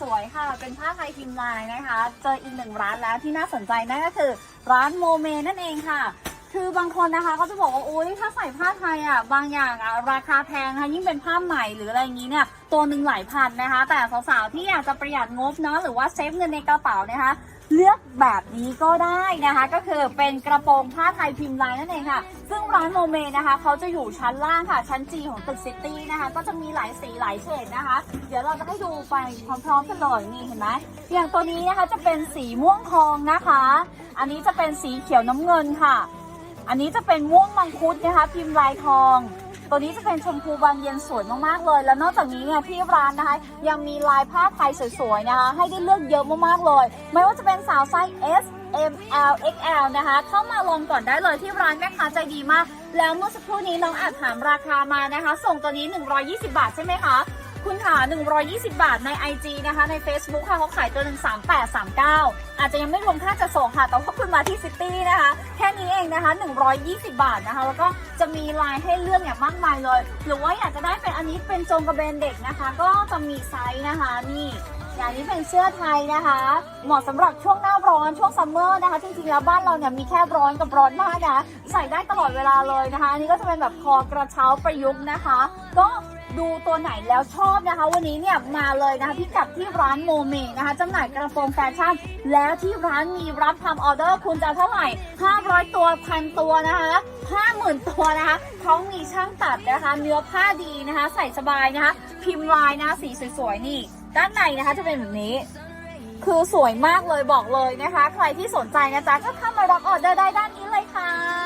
สวยๆค่ะ เป็นผ้าไทยพิมพ์ลายนะคะ เจออีกหนึ่งร้านแล้วที่น่าสนใจนั่นก็คือ ร้านโมเมนั่นเองค่ะ คือบางคนนะคะก็จะบอกว่าโอ้ยถ้าใส่ผ้าไทยอะบางอย่างอะราคาแพงนะคะยิ่งเป็นผ้าใหม่หรืออะไรอย่างนี้เนี่ยตัวหนึ่งหลายพันนะคะ แต่สาวๆที่อยากจะประหยัดงบเนาะหรือว่าเซฟเงินในกระเป๋านะคะเลือกแบบนี้ก็ได้นะคะ ก็คือเป็นกระโปรงผ้าไทยพิมพ์ลายนั่นเองค่ะ ซึ่งร้านโมเมนะคะเขาจะอยู่ชั้นล่างค่ะ ชั้นจีของตึกซิตี้นะคะ ก็จะมีหลายสีหลายเฉดนะคะ เดี๋ยวเราจะให้ดูไปพร้อมๆกันเลยนี่เห็นไหมอย่างตัวนี้นะคะจะเป็นสีม่วงทองนะคะ อันนี้จะเป็นสีเขียวน้ำเงินค่ะ อันนี้จะเป็นม่วงมังคุดนะคะ พิมพ์ลายทอง ตัวนี้จะเป็นชมพูบานเย็นสวยมากๆเลย แล้วนอกจากนี้เนี่ยที่ร้านนะคะ ยังมีลายผ้าไทยสวยๆนะคะ ให้ได้เลือกเยอะมากๆเลย ไม่ว่าจะเป็นสาวไซส์ S M L X L นะคะ เข้ามาลองก่อนได้เลยที่ร้านแม่ค้าใจดีมาก แล้วเมื่อสักครู่นี้น้องอาจถามราคามานะคะ ส่งตัวนี้ 120 บาทใช่ไหมคะ คุณค่ะ 120 บาทใน IG นะคะ ใน Facebook ค่ะเขาขายตัวหนึ่ง3839 อาจจะยังไม่รวมค่าจัดส่งค่ะ แต่ว่าคุณมาที่ซิตี้นะคะ แค่นี้เองนะคะ 120 บาทนะคะ แล้วก็จะมีลายให้เลือกอย่างมากมายเลย หรือว่าอยากจะได้เป็นอันนี้เป็นจงกระเบนเด็กนะคะ ก็จะมีไซส์นะคะนี่อย่างนี้เป็นเสื้อไทยนะคะ เหมาะสำหรับช่วงหน้าร้อนช่วงซัมเมอร์นะคะ จริงๆแล้วบ้านเราเนี่ยมีแค่ร้อนกับร้อนมากนะ ใส่ได้ตลอดเวลาเลยนะคะ อันนี้ก็จะเป็นแบบคอกระเช้าประยุกต์นะคะ ก็ ดูตัวไหนแล้วชอบนะคะ วันนี้เนี่ยมาเลยนะคะพิกัดที่ร้านโมเมนะคะจำหน่ายกระโปรงแฟชั่น แล้วที่ร้านมีรับทำออเดอร์คุณจะเท่าไหร่ 500 ตัวพันตัวนะคะ50,000 ตัวนะคะเขามีช่างตัดนะคะ เนื้อผ้าดีนะคะ ใส่สบายนะคะ พิมพ์ลายนะคะสีสวยๆนี่ ด้านในนะคะจะเป็นแบบนี้คือสวยมากเลยบอกเลยนะคะ ใครที่สนใจนะจ๊ะก็เข้ามารับออเดอร์ได้ด้านนี้เลยค่ะ